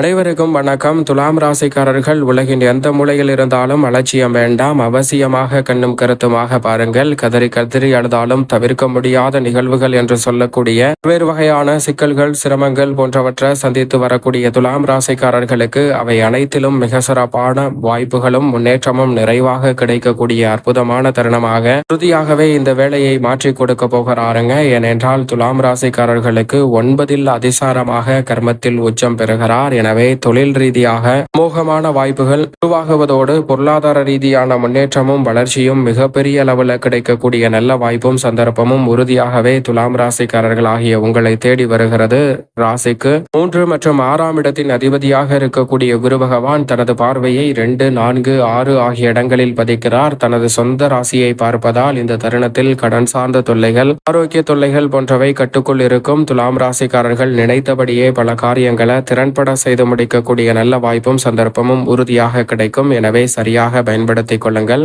அனைவருக்கும் வணக்கம். துலாம் ராசிக்காரர்கள் உலகின் எந்த மூலையில் இருந்தாலும் அலட்சியம் வேண்டாம். அவசியமாக கண்ணும் கருத்துமாக பாருங்கள். கதறி கதறி அழுதாலும் தவிர்க்க முடியாத நிகழ்வுகள் என்று சொல்லக்கூடிய பல்வேறு வகையான சிக்கல்கள் சிரமங்கள் போன்றவற்றை சந்தித்து வரக்கூடிய துலாம் ராசிக்காரர்களுக்கு அவை அனைத்திலும் மிக சிறப்பான வாய்ப்புகளும் முன்னேற்றமும் நிறைவாக கிடைக்கக்கூடிய அற்புதமான தருணமாக உறுதியாகவே இந்த வேலையை மாற்றி கொடுக்க போகிறாருங்க. ஏனென்றால் துலாம் ராசிக்காரர்களுக்கு ஒன்பதில் அதிசாரமாக கர்மத்தில் உச்சம் பெறுகிறார். எனவே தொழில் ரீதியாக மோகமான வாய்ப்புகள் உருவாகுவதோடு பொருளாதார ரீதியான முன்னேற்றமும் வளர்ச்சியும் மிகப்பெரிய அளவில் கிடைக்கக்கூடிய நல்ல வாய்ப்பும் சந்தர்ப்பமும் உறுதியாகவே துலாம் ராசிக்காரர்கள் ஆகிய உங்களை தேடி வருகிறது. ராசிக்கு மூன்று மற்றும் ஆறாம் இடத்தின் அதிபதியாக இருக்கக்கூடிய குரு பகவான் தனது பார்வையை ரெண்டு நான்கு ஆறு ஆகிய இடங்களில் பதிக்கிறார். தனது சொந்த ராசியை பார்ப்பதால் இந்த தருணத்தில் கடன் சார்ந்த தொல்லைகள் ஆரோக்கிய தொல்லைகள் போன்றவை கட்டுக்குள் இருக்கும். துலாம் ராசிக்காரர்கள் நினைத்தபடியே பல காரியங்களை திறன்பட செய்து முடிக்கக்கூடிய நல்ல வாய்ப்பும் சந்தர்ப்பமும் உறுதியாக கிடைக்கும். எனவே சரியாக பயன்படுத்திக் கொள்ளுங்கள்.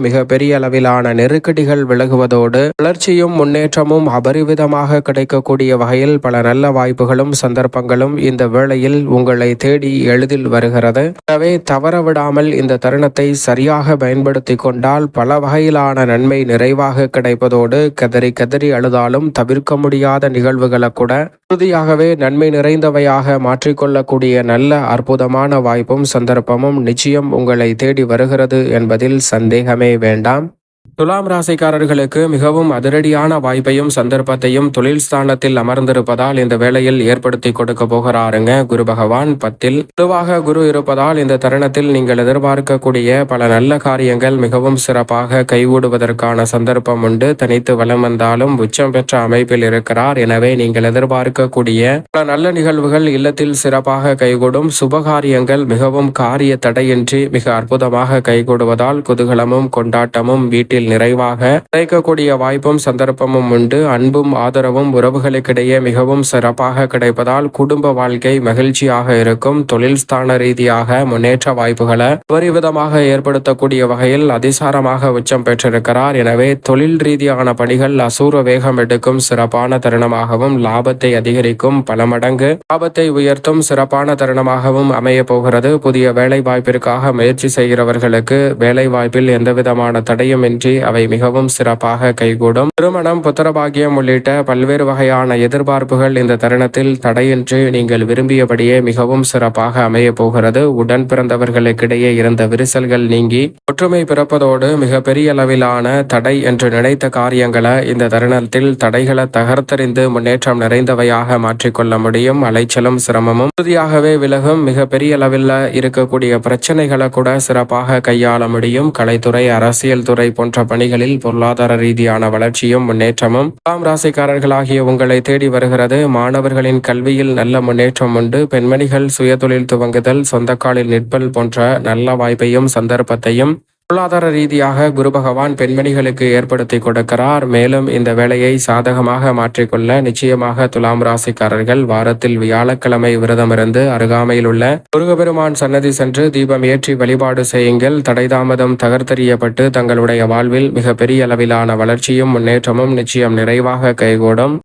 மிக பெரிய அளவிலான நெருக்கடிகள் விலகுவதோடு வளர்ச்சியும் முன்னேற்றமும் அபரிவிதமாக கிடைக்கக்கூடிய வகையில் பல நல்ல வாய்ப்புகளும் சந்தர்ப்பங்களும் இந்த வேளையில் உங்களை தேடி எளிதில் வருகிறது. எனவே தவற விடாமல் இந்த தருணத்தை சரியாக பயன்படுத்தி கொண்டால் பல வகையிலான நன்மை நிறைவாக கிடைப்பதோடு கதறி கதறி அழுதாலும் தவிர்க்க முடியாத நிகழ்வுகளை கூட உறுதியாகவே நன்மை நிறைந்தவையாக மாற்றிக்கொள்ளக்கூடிய நல்ல அற்புதமான வாய்ப்பும் சந்தர்ப்பமும் நிச்சயம் உங்களை தேடி வருகிறது என்பதில் சந்தேகமே வேண்டாம். துலாம் ராசிக்காரர்களுக்கு மிகவும் அதிரடியான வாய்ப்பையும் சந்தர்ப்பத்தையும் தொழில் ஸ்தானத்தில் அமர்ந்திருப்பதால் இந்த வேளையில் ஏற்படுத்தி கொடுக்க போகிறாருங்க குரு பகவான் பத்தில். பொதுவாக குரு இருப்பதால் இந்த தருணத்தில் நீங்கள் எதிர்பார்க்கக்கூடிய பல நல்ல காரியங்கள் மிகவும் சிறப்பாக கைகூடுவதற்கான சந்தர்ப்பம் உண்டு. தனித்து வளம் வந்தாலும் உச்சம் பெற்ற அமைப்பில் இருக்கிறார். எனவே நீங்கள் எதிர்பார்க்கக்கூடிய பல நல்ல நிகழ்வுகள் இல்லத்தில் சிறப்பாக கைகூடும். சுபகாரியங்கள் மிகவும் காரிய தடையின்றி மிக அற்புதமாக கைகூடுவதால் குதூகலமும் கொண்டாட்டமும் வீட்டில் நிறைவாக கிடைக்கக்கூடிய வாய்ப்பும் சந்தர்ப்பமும் உண்டு. அன்பும் ஆதரவும் உறவுகளுக்கிடையே மிகவும் சிறப்பாக கிடைப்பதால் குடும்ப வாழ்க்கை மகிழ்ச்சியாக இருக்கும். தொழில் ஸ்தான ரீதியாக முன்னேற்ற வாய்ப்புகளை விதமாக ஏற்படுத்தக்கூடிய வகையில் அதிசாரமாக உச்சம் பெற்றிருக்கிறார். எனவே தொழில் ரீதியான பணிகள் அசூர வேகம் எடுக்கும் சிறப்பான தருணமாகவும் லாபத்தை அதிகரிக்கும் பல மடங்கு லாபத்தை உயர்த்தும் சிறப்பான தருணமாகவும் அமைய போகிறது. புதிய வேலை வாய்ப்பிற்காக முயற்சி செய்கிறவர்களுக்கு வேலை வாய்ப்பில் எந்தவிதமான தடையும் இன்றி அவை மிகவும் சிறப்பாக கைகூடும். திருமணம் புத்திரபாகியம் உள்ளிட்ட பல்வேறு வகையான எதிர்பார்ப்புகள் இந்த தருணத்தில் தடையின்றி நீங்கள் விரும்பியபடியே மிகவும் சிறப்பாக அமைய போகிறது. உடன் பிறந்தவர்களுக்கிடையே இருந்த விரிசல்கள் நீங்கி ஒற்றுமை பிறப்பதோடு மிகப்பெரிய அளவிலான தடை என்று நினைத்த காரியங்களை இந்த தருணத்தில் தடைகளை தகர்த்தறிந்து முன்னேற்றம் நிறைந்தவையாக மாற்றிக்கொள்ள முடியும். அலைச்சலும் சிரமமும் உறுதியாகவே விலகும். மிகப்பெரிய அளவில் இருக்கக்கூடிய பிரச்சனைகளை கூட சிறப்பாக கையாள முடியும். கலைத்துறை அரசியல் துறை போன்ற பணிகளில் பொருளாதார ரீதியான வளர்ச்சியும் முன்னேற்றமும் ஆம் ராசிக்காரர்களாகிய உங்களை தேடி வருகிறது. மாணவர்களின் கல்வியில் நல்ல முன்னேற்றம் உண்டு. பெண்மணிகள் சுயதொழில் துவங்குதல் சொந்தக்காலில் நிற்பல் போன்ற நல்ல வாய்ப்பையும் சந்தர்ப்பத்தையும் பொருளாதார ரீதியாக குரு பகவான் பெண்மணிகளுக்கு ஏற்படுத்தி கொடுக்கிறார். மேலும் இந்த வேலையை சாதகமாக மாற்றிக்கொள்ள நிச்சயமாக துலாம் ராசிக்காரர்கள் வாரத்தில் வியாழக்கிழமை விரதமிருந்து அருகாமையில் உள்ள முருகபெருமான் சன்னதி சென்று தீபம் ஏற்றி வழிபாடு செய்யுங்கள். தடைதாமதம் தகர்த்தெறியப்பட்டு தங்களுடைய வாழ்வில் மிக பெரிய அளவிலான வளர்ச்சியும் முன்னேற்றமும் நிச்சயம் நிறைவாக கைகூடும்.